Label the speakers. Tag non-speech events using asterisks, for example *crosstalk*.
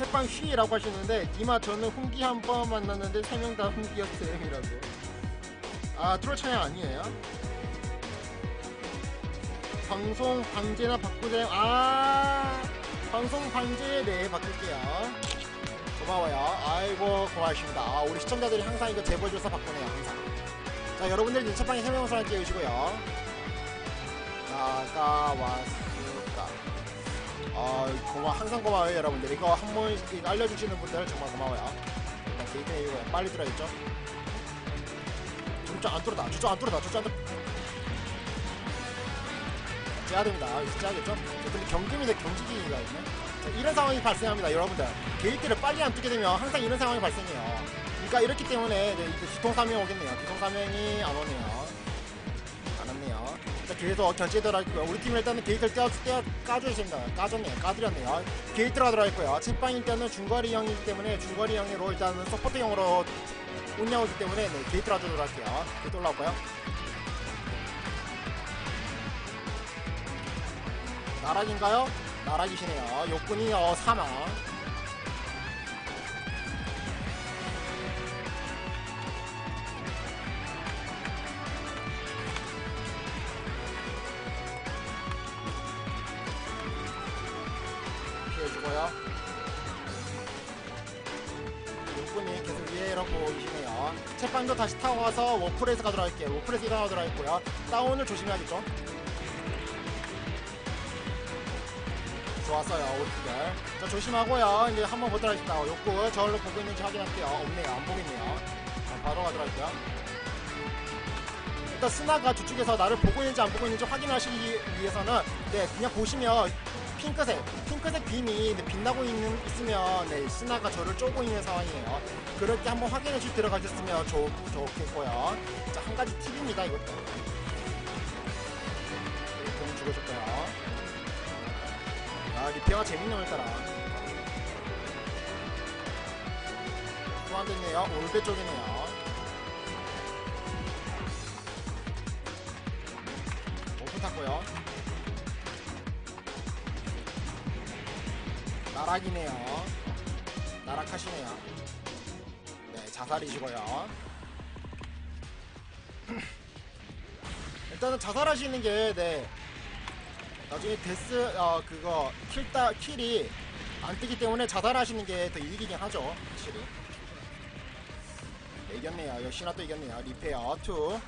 Speaker 1: 채빵 쉬라고 하시는데 니마 저는 훈기 한 번 만났는데 세 명 다 훈기였음이라고. 아 트롤 차량 아니에요? 방송 방제나 바꾸자. 아 방송 방제 네 바꿀게요. 고마워요. 아이고 고맙습니다. 아, 우리 시청자들이 항상 이거 제보해줘서 바꾸네요 항상. 자 여러분들 이제 채빵이 설명서를 띄우시고요. 아까 왔으니까 아 고마 항상 고마워요 여러분들 이거 한 번씩 알려주시는 분들 정말 고마워요. 일단 게이트 이거 빨리 들어야겠죠? 진짜 안 뚫었다. 진짜 안 뚫었다. 진짜 안 뚫었다 째야 됩니다. 이제 째야겠죠? 자, 근데 경금인데 경직기가 있네. 자, 이런 상황이 발생합니다 여러분들. 게이트를 빨리 안 뚫게 되면 항상 이런 상황이 발생해요. 그러니까 이렇기 때문에 네, 이제 기통사명 오겠네요. 기통사명이 안 오네요. 안 자 그래서 견제에 들어갈고요. 우리 팀은 일단은 게이트를 떼어, 떼어 까줘야 됩니다. 까줬네요. 까드렸네요. 게이트가 들어갈고요. 책방일 때는 중거리 형이기 때문에 중거리 형으로 일단은 서포트 형으로 운영하기 때문에 네, 게이트로 하도록 할게요. 게이트 올라올까요? 나락인가요? 나락이시네요. 욕군이 어 사망 주고요. 육군이 계속 위에로 보이시네요. 채빵도 다시 타고 와서 워프레스 가도록 할게요. 워프레스 일어나도록 했고요. 다운을 조심해야겠죠. 좋았어요, 오리피들. 자, 조심하고요. 이제 한번 보도록 하겠습니다. 욕구 저를 보고 있는지 확인할게요. 없네요. 안 보겠네요. 자, 바로 가도록 할게요. 일단 스나가 저쪽에서 나를 보고 있는지 안 보고 있는지 확인하시기 위해서는 네 그냥 보시면 핑크색 핑크색 빔이 네, 빛나고 있는 있으면 네 스나가 저를 쪼고 있는 상황이에요. 때 한번 확인해 주 들어가셨으면 좋, 좋겠고요. 자 한 가지 팁입니다 이것도. 네, 공 죽으셨고요. 아 리페어가 재밌네요 오늘따라. 또안 됐네요. 올배 쪽이네요. 오픈 탔고요. 나락이네요. 나락하시네요. 네, 자살이시고요. *clears throat* 일단은 자살하시는 게, 네. 나중에 데스, 어, 그거, 킬따, 킬이 안 뜨기 때문에 자살하시는 게 더 이기긴 하죠. 확실히. 네, 이겼네요. 역시나 또 이겼네요. 리페어 2.